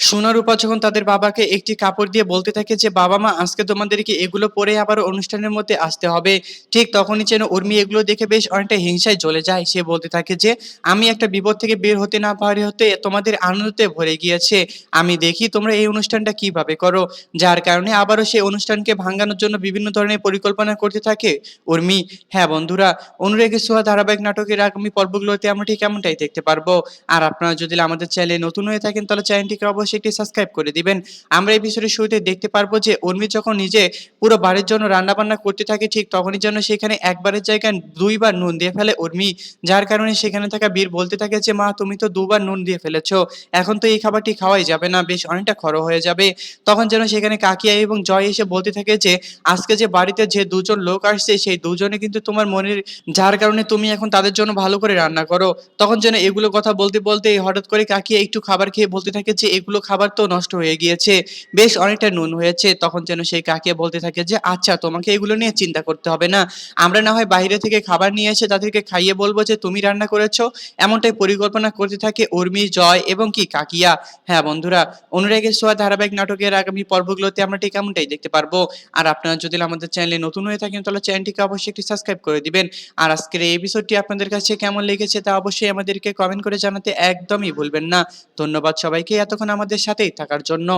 সোনা রূপা যখন তাদের বাবাকে একটি কাপড় দিয়ে বলতে থাকে যে, বাবা মা, আজকে তোমাদেরকে এগুলো পরে আবার অনুষ্ঠানের মধ্যে আসতে হবে। ঠিক তখনই যেন উর্মি এগুলো দেখে বেশ অনেকটা হিংসায় জ্বলে যায়। সে বলতে থাকে যে, আমি একটা বিপদ থেকে বের হতে না পারি হতে তোমাদের আনন্দতে ভরে গিয়েছে। আমি দেখি তোমরা এই অনুষ্ঠানটা কীভাবে করো। যার কারণে আবারও সেই অনুষ্ঠানকে ভাঙানোর জন্য বিভিন্ন ধরনের পরিকল্পনা করতে থাকে উর্মি। হ্যাঁ বন্ধুরা, অনুরেগে সোয়া ধারাবাহিক নাটকের আগামী পর্বগুলোতে আমরা ঠিক এমনটাই দেখতে পারব। আর আপনারা যদি আমাদের চ্যানেলে নতুন হয়ে থাকেন, তাহলে চ্যানেলটিকে অবশ্যই একটি সাবস্ক্রাইব করে দিবেন। আমরা এই বিষয়ের শুরুতে দেখতে পারব যে উর্মি যখন নিজে পুরো বাড়ির জন্য রান্না বান্না করতে থাকে, ঠিক তখনই যেন সেখানে একবারের জায়গায় দুইবার নুন দিয়ে ফেলে উর্মি যার কারণে সেখানে থাকা বীর বলতে থাকে যে, মা, তুমি তো দুবার নুন দিয়ে ফেলেছো। এখন তো এই খাবারটি খাওয়াই যাবে না, বেশ অনেকটা খরো হয়ে যাবে। তখন যেন সেখানে কাকিয়া এবং জয় এসে বলতে থাকে যে, আজকে যে বাড়িতে যে দুজন লোক আসছে, সেই দুজনে কিন্তু তোমার মনের, যার কারণে তুমি এখন তাদের জন্য ভালো করে রান্না করো। তখন যেন এগুলো কথা বলতে বলতে হঠাৎ করে কাকিয়া একটু খাবার খেয়ে বলতে থাকে যে, এগুলো খাবার তো নষ্ট হয়ে গিয়েছে, বেশ অনেকটা নুন হয়েছে, তখন যেন সেই কাকিয়া বলতে থাকে যে আচ্ছা তোমাকে এগুলো নিয়ে চিন্তা করতে হবে না। আমরা না হয় বাইরে থেকে খাবার নিয়ে এসে তাদেরকে খাইয়ে বলব যে, তুমি রান্না করেছ? এমনটাই পরিকল্পনা করতে থাকে উর্মি, জয় এবং কি কাকিয়া। হ্যাঁ বন্ধুরা, অনুরাগের সোয়া ধারাবাহিক নাটকের আগামী পর্বগুলোতে আমরা ঠিক এমনটাই দেখতে পারব। আর আপনারা যদি আমাদের চ্যানেলে নতুন হয়ে থাকেন, তাহলে চ্যানেলটিকে অবশ্যই একটি সাবস্ক্রাইব করে দিবেন। আর আজকের এই এপিসোডটি আপনাদের কাছে কেমন লেগেছে তা অবশ্যই আমাদেরকে কমেন্ট করে জানাতে একদমই ভুলবেন না। ধন্যবাদ সবাইকে। এতক্ষণ আমাদের সাথেই থাকার জন্য।